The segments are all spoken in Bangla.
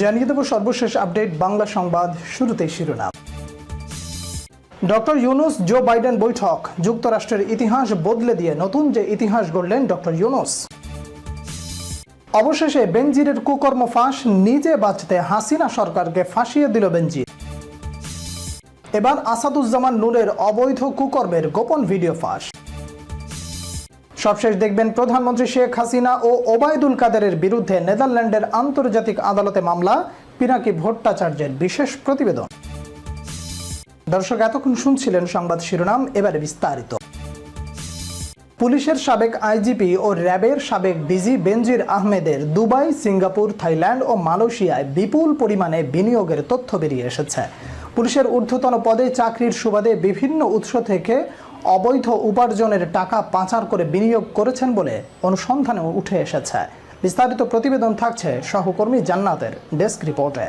জানিয়ে দেব সর্বশেষ আপডেট বাংলা সংবাদ শুরুতেই শিরোনাম। ডক্টর ইউনুস, জো বাইডেন বৈঠক। যুক্তরাষ্ট্রের ইতিহাস বদলে দিয়ে নতুন যে ইতিহাস গড়লেন ডক্টর ইউনুস। অবশেষে বেনজিরের কুকর্ম ফাঁস, নিজে বাঁচতে হাসিনা সরকারকে ফাঁসিয়ে দিল বেনজির। এবার আসাদুজ্জামান নুরের অবৈধ কুকর্মের গোপন ভিডিও ফাঁস। সবশেষ দেখবেন প্রধানমন্ত্রী শেখ হাসিনা ও ওবায়দুল কাদেরের বিরুদ্ধে নেদারল্যান্ডের আন্তর্জাতিক আদালতে মামলা, পিনাকি ভট্টাচার্যের বিশেষ প্রতিবেদন। দর্শক, এতক্ষণ শুনছিলেন সংবাদ শিরোনাম, এবারে বিস্তারিত। পুলিশের সাবেক আইজিপি ও র্যাবের সাবেক ডিজি বেনজির আহমেদের দুবাই, সিঙ্গাপুর, থাইল্যান্ড ও মালয়েশিয়ায় বিপুল পরিমাণে বিনিয়োগের তথ্য বেরিয়ে এসেছে। পুলিশের ঊর্ধ্বতন পদে চাকরির সুবাদে বিভিন্ন উৎস থেকে অবৈধ উপার্জনের টাকা পাচার করে বিনিয়োগ করেছেন বলে অনুসন্ধানে উঠে এসেছে। বিস্তারিত প্রতিবেদন থাকছে সহকর্মী জান্নাতের ডেস্ক রিপোর্টে।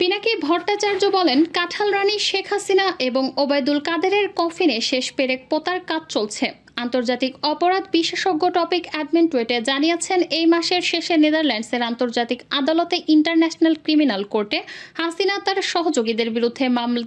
পিনাকি ভট্টাচার্য বলেন, কাঁঠাল রানী শেখ হাসিনা এবং ওবায়দুল কাদেরের কফিনে শেষ পেরেক পোতার কাজ চলছে। আন্তর্জাতিক অপরাধ বিশেষজ্ঞ টপিক অ্যাডমিন টুইটে জানিয়েছেন, এই মাসের শেষে নেদারল্যান্ডসের আন্তর্জাতিক আদালতে ইন্টারন্যাশনাল ক্রিমিনাল কোর্টে হাসিনা তার সহযোগীদের বিরুদ্ধে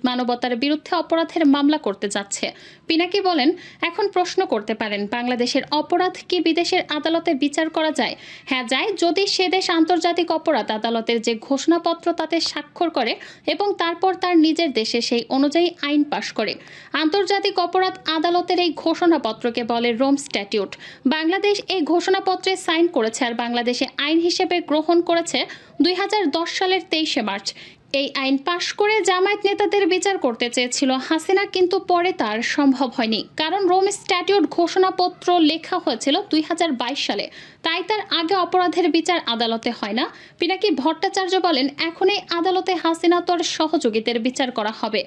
মানবতার বিরুদ্ধে অপরাধের মামলা করতে যাচ্ছে। পিনাকি বলেন, এখন প্রশ্ন করতে পারেন, বাংলাদেশের অপরাধ কি বিদেশের আদালতে বিচার করা যায়? হ্যাঁ যায় যদি সে দেশ আন্তর্জাতিক অপরাধ আদালতের যে ঘোষণাপত্র তাতে স্বাক্ষর করে এবং তারপর তার নিজের দেশে সেই অনুযায়ী আইন পাশ করে। আন্তর্জাতিক অপরাধ আদালতের এই ঘোষণাপত্রকে বলে রোম স্ট্যাটিউট। বাংলাদেশ এই ঘোষণাপত্রে সাইন করেছে আর বাংলাদেশে আইন হিসেবে গ্রহণ করেছে দুই হাজার দশ সালের তেইশে মার্চ। এই আইন পাশ করে জামায়াত নেতাদের বিচার করতে চেয়েছিল হাসিনা, কিন্তু পরে তার সম্ভব হয়নি। কারণ রোম স্ট্যাটিউট ঘোষণাপত্র লেখা হয়েছিল দুই হাজার বাইশ সালে। তাই তার আগে অপরাধের বিচার আদালতে হয় না। পিনাকি ভট্টাচার্য বলেন এখন এই আদালতে হাসিনা তোর সহযোগীদের বিচার করা হবে।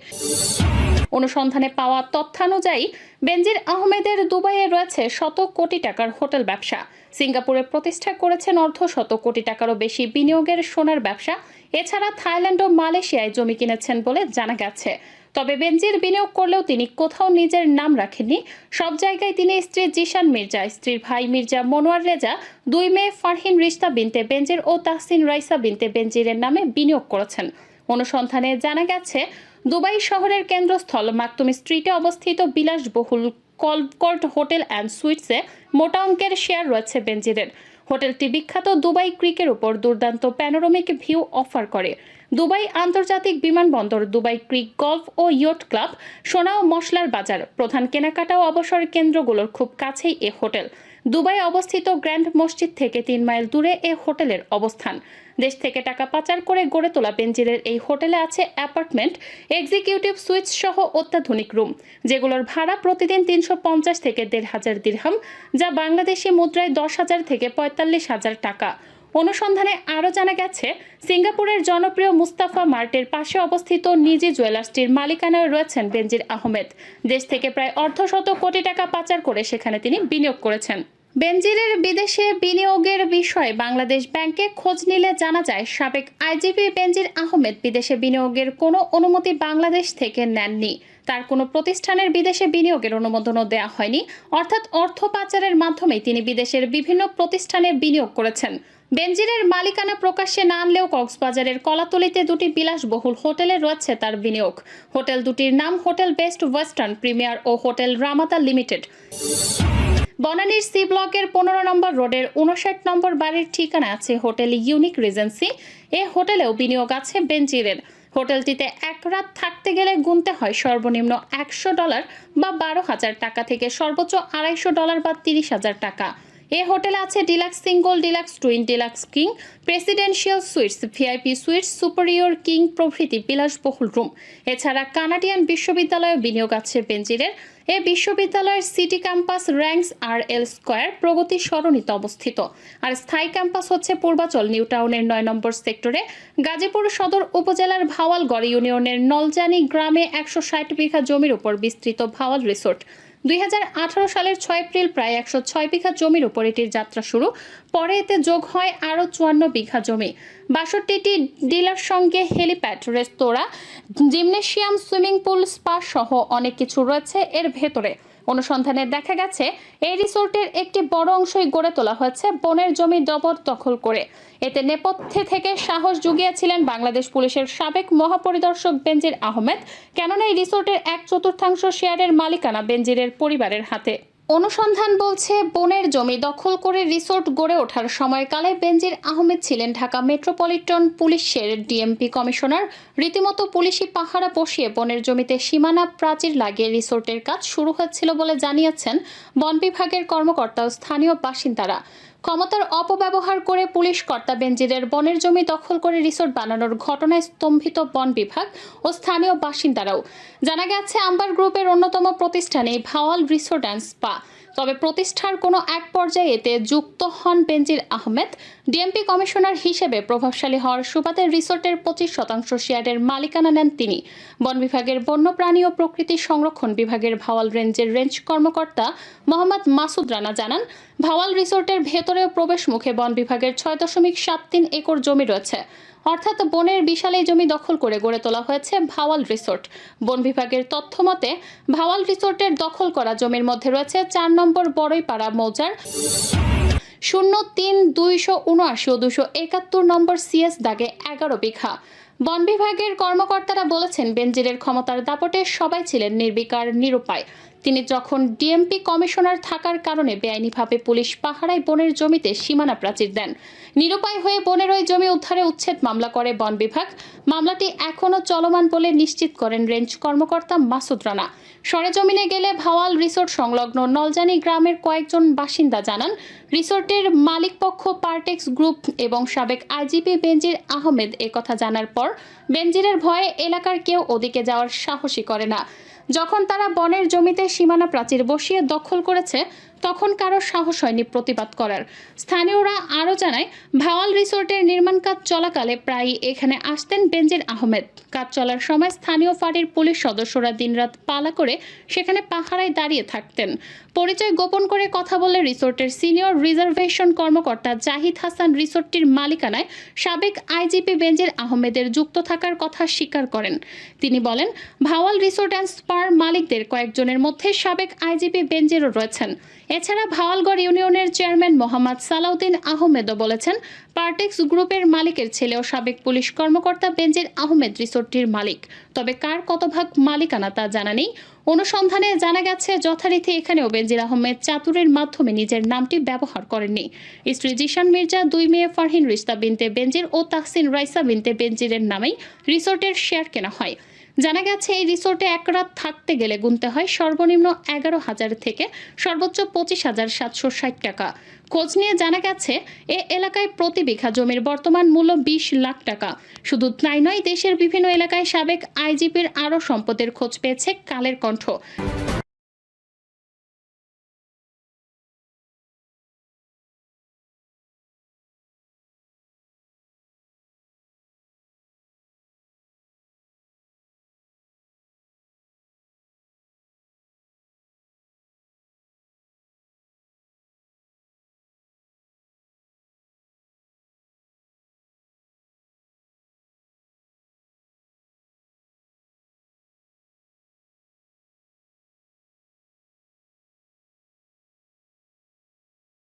অনুসন্ধানে পাওয়া তথ্যানুযায়ী, বেনজির আহমেদের দুবাইয়ে রয়েছে শত কোটি টাকার হোটেল ব্যবসা। সিঙ্গাপুরে প্রতিষ্ঠা করেছেন অর্ধ শত কোটি টাকারও বেশি বিনিয়োগের সোনার ব্যবসা। এছাড়া থাইল্যান্ড ও মালয়েশিয়ায় জমি কিনেছেন বলে জানা গেছে। তবে বেনজির বিনিয়োগ করলেও তিনি কোথাও নিজের নাম রাখেননি। সব জায়গায় তিনি স্ত্রী জিশান মির্জা স্ত্রীর ভাই মির্জা মনোয়ার রেজা, দুই মেয়ে ফারহিন রিস্তা বিনতে বেনজির ও তাহসিন রাইসা বিনতে বেনজিরের নামে বিনিয়োগ করেছেন। অনুসন্ধানে জানা গেছে, দুবাই শহরের কেন্দ্রস্থল মাকতুম স্ট্রিটে অবস্থিত বিলাসবহুল কলকর্ট হোটেল অ্যান্ড সুইটসে মোটা অঙ্কের শেয়ার রয়েছে বেঞ্জিরের হোটেলটি বিখ্যাত দুবাই ক্রিকের উপর দুর্দান্ত প্যানোরমিক ভিউ অফার করে। দুবাই আন্তর্জাতিক বিমানবন্দর, দুবাই ক্রিক গল্ফ ও ইয়ট ক্লাব, সোনা ও মশলার বাজার, প্রধান কেনাকাটা ও অবসর কেন্দ্রগুলোর খুব কাছেই এ হোটেল। দুবাই অবস্থিত গ্র্যান্ড মসজিদ থেকে তিন মাইল দূরে এ হোটেলের অবস্থান। দেশ থেকে টাকা পাচার করে গড়ে তোলা বেনজিরের এই হোটেলে আছে অ্যাপার্টমেন্ট, এক্সিকিউটিভ সুইটস সহ অত্যাধুনিক রুম, যেগুলোর ভাড়া প্রতিদিন তিনশো পঞ্চাশ থেকে দেড় হাজার দিরহাম, যা বাংলাদেশি মুদ্রায় দশ হাজার থেকে পঁয়তাল্লিশ হাজার টাকা। অনুসন্ধানে আরও জানা গেছে, সিঙ্গাপুরের জনপ্রিয় মুস্তাফা মার্টের পাশে অবস্থিত নিজি জুয়েলার্সটির মালিকানায় রয়েছেন বেনজির আহমেদ। দেশ থেকে প্রায় অর্ধশত কোটি টাকা পাচার করে সেখানে তিনি বিনিয়োগ করেছেন। বেনজিরের বিদেশে বিনিয়োগের বিষয়ে বাংলাদেশ ব্যাংকে খোঁজ নিলে জানা যায়, সাবেক আইজিপি বেনজির আহমেদ বিদেশে বিনিয়োগের কোনো অনুমতি বাংলাদেশ থেকে নেননি। তার কোনো প্রতিষ্ঠানের বিদেশে বিনিয়োগের অনুমোদনও দেওয়া হয়নি। অর্থাৎ অর্থ পাচারের মাধ্যমে তিনি বিদেশের বিভিন্ন প্রতিষ্ঠানে বিনিয়োগ করেছেন। বেনজিরের মালিকানা প্রকাশ্যে না আনলেও কক্সবাজারের কলাতলিতে দুটি বিলাসবহুল হোটেলে রয়েছে তার বিনিয়োগ। হোটেল দুটির নাম হোটেল বেস্ট ওয়েস্টার্ন প্রিমিয়ার ও হোটেল রামাতা লিমিটেড। বনানীর সি ব্লকের পনেরো নম্বর রোডের উনষাট নম্বর বাড়ির ঠিকানা আছে হোটেল ইউনিক রিজেন্সি। এ হোটেলেও বিনিয়োগ আছে বেঞ্জিরের হোটেলটিতে এক রাত থাকতে গেলে গুনতে হয় সর্বনিম্ন একশো ডলার বা বারো হাজার টাকা থেকে সর্বোচ্চ আড়াইশো ডলার বা তিরিশ হাজার টাকা। এ হোটেলে আছে deluxe single, deluxe twin, deluxe king, presidential suites, VIP suites, superior king প্রভৃতি বিলাসবহুল রুম। এছাড়া কানাডিয়ান বিশ্ববিদ্যালয়ে বিনিয়োগ আছে বেঞ্জিরের। এ বিশ্ববিদ্যালয়ের city campus ranks R L square প্রগতি সরণিতে অবস্থিত। আর স্থায়ী ক্যাম্পাস হচ্ছে পূর্বাচল, নিউ টাউনের নয় নম্বর সেক্টরে। গাজীপুর সদর উপজেলার ভাওয়ালগড় ইউনিয়নের নলজানি গ্রামে একশো ষাট বিঘা জমির উপর বিস্তৃত ভাওয়াল রিসোর্ট। দুই হাজার আঠারো সালের ছয় এপ্রিল প্রায় একশো ছয় বিঘা জমির উপর এটির যাত্রা শুরু। পরে এতে যোগ হয় আরও চুয়ান্ন বিঘা জমি। বাষট্টিটি ডিলার সঙ্গে হেলিপ্যাড, রেস্তোরাঁ, জিমনেশিয়াম, সুইমিং পুল, স্পা সহ অনেক কিছু রয়েছে। এর ভেতরে অনুসন্ধানে দেখা গেছে, এই রিসোর্টের একটি বড় অংশই গড়ে তোলা হয়েছে বনের জমি জবরদখল করে। এতে নেপথ্যে থেকে সাহস জুগিয়েছিলেন বাংলাদেশ পুলিশের সাবেক মহাপরিদর্শক বেনজির আহমেদ। কেননা এই রিসোর্টের এক চতুর্থাংশ শেয়ারের মালিকানা বেনজিরের পরিবারের হাতে। অনুসন্ধান বলছে, বনের জমি দখল করে রিসোর্ট গড়ে ওঠার সময়কালে বেনজির আহমেদ ছিলেন ঢাকা মেট্রোপলিটন পুলিশের ডিএমপি কমিশনার। রীতিমতো পুলিশি পাহারা বসিয়ে বনের জমিতে সীমানা প্রাচীর লাগিয়ে রিসোর্টের কাজ শুরু হয়েছিল বলে জানিয়েছেন বন বিভাগের কর্মকর্তা ও স্থানীয় বাসিন্দারা। ক্ষমতার অপব্যবহার করে পুলিশ কর্তা বেনজিরের বনের জমি দখল করে রিসোর্ট বানানোর ঘটনায় স্তম্ভিত বন বিভাগ ও স্থানীয় বাসিন্দারাও। জানা গেছে, আম্বার গ্রুপের অন্যতম প্রতিষ্ঠানে ভাওয়াল রিসোর্ট অ্যান্ড স্পা তবে প্রতিষ্ঠার কোনো এক পর্যায়ে এতে যুক্ত হন বেনজির আহমেদ। ডিএমপি কমিশনার হিসেবে প্রভাবশালী হওয়ার সুবাদে রিসোর্টের পঁচিশ শতাংশ শেয়ারের মালিকানা নেন তিনি। বন বিভাগের বন্যপ্রাণী ও প্রকৃতি সংরক্ষণ বিভাগের ভাওয়াল রেঞ্জের রেঞ্জ কর্মকর্তা মোহাম্মদ মাসুদ রানা জানান ভাওয়াল রিসোর্টের ভেতরেও প্রবেশ মুখে বন বিভাগের ছয় দশমিক সাত তিন একর জমি রয়েছে। অর্থাৎ বনের বিশাল এই জমি দখল করে গড়ে তোলা হয়েছে ভাওয়াল রিসোর্ট। বন বিভাগের তথ্য মতে, ভাওয়াল রিসোর্টের দখল করা জমির মধ্যে রয়েছে চার নম্বর বড়ইপাড়া মৌজার শূন্য তিন দুইশো উনআশি ও দুশো একাত্তর নম্বর সিএস দাগে এগারো বিঘা। বন বিভাগের কর্মকর্তারা বলেছেন, বেনজিরের ক্ষমতার দাপটে সবাই ছিলেন নির্বিকার, নিরুপায়। তিনি যখন ডিএমপি কমিশনার থাকার কারণে বেআইনিভাবে পুলিশ পাহারায় বনের জমিতে সীমানা প্রাচীর দেন। নিরুপায় হয়ে বনের ওই জমি উদ্ধারে উচ্ছেদ মামলা করে বন বিভাগ। মামলাটি এখনও চলমান বলে নিশ্চিত করেন রেঞ্জ কর্মকর্তা মাসুদ রানা। সরেজমিনে গেলে ভাওয়াল রিসোর্ট সংলগ্ন নলজানি গ্রামের কয়েকজন বাসিন্দা জানান, রিসোর্টের মালিকপক্ষ পার্টেক্স গ্রুপ এবং সাবেক আইজিপি বেনজির আহমেদ একথা জানার পর বেনজিরের ভয়ে এলাকার কেউ ওদিকে যাওয়ার সাহসী করে না। যখন তারা বনের জমিতে সীমানা প্রাচীর বসিয়ে দখল করেছে, তখন কারও সাহস হয়নি প্রতিবাদ করার। স্থানীয়রা আরও জানায়, ভাওয়াল রিসোর্টের নির্মাণ কাজ চলাকালে প্রায়ই এখানে আসতেন বেনজির আহমেদ। কাজ চলার সময় স্থানীয় ফাঁড়ির পুলিশ সদস্যরা দিনরাত পালা করে সেখানে পাহারায় দাঁড়িয়ে থাকতেন। পরিচয় গোপন করে কথা বলে রিসোর্টের সিনিয়র রিজার্ভেশন কর্মকর্তা জাহিদ হাসান রিসোর্টটির মালিকানায় সাবেক আইজিপি বেনজির আহমেদের যুক্ত থাকার কথা স্বীকার করেন। তিনি বলেন, ভাওয়াল রিসোর্ট অ্যান্ড স্পার মালিকদের কয়েকজনের মধ্যে সাবেক আইজিপি বেঞ্জেরও রয়েছেন। এছাড়া ভাওয়ালগড় ইউনিয়নের চেয়ারম্যান মোহাম্মদ সালাউদ্দিন আহমেদও বলেছেন, পার্টেক্স গ্রুপের মালিকের ছেলেও সাবেক পুলিশ কর্মকর্তা বেনজির আহমেদ রিসোর্টটির মালিক। তবে কার কত ভাগ মালিকানা তা জানা নেই। অনুসন্ধানে জানা গেছে, যথারীতি এখানেও বেনজির আহমেদ চাতুরের মাধ্যমে নিজের নামটি ব্যবহার করেননি। স্ত্রী জিশান মির্জা, দুই মেয়ে ফারহিন রিস্তা বিনতে বেনজির ও তাহসিন রাইসা বিনতে বেনজিরের নামেই রিসোর্টের শেয়ার কেনা হয়। জানা গেছে, এই রিসোর্টে এক রাত থাকতে গেলে গুনতে হয় সর্বনিম্ন এগারো হাজার থেকে সর্বোচ্চ পঁচিশ হাজার সাতশো ষাট টাকা। খোঁজ নিয়ে জানা গেছে, এ এলাকায় প্রতি বিঘা জমির বর্তমান মূল্য বিশ লাখ টাকা। শুধু তাই নয়, দেশের বিভিন্ন এলাকায় সাবেক আইজিপির আরও সম্পদের খোঁজ পেয়েছে কালের কণ্ঠ।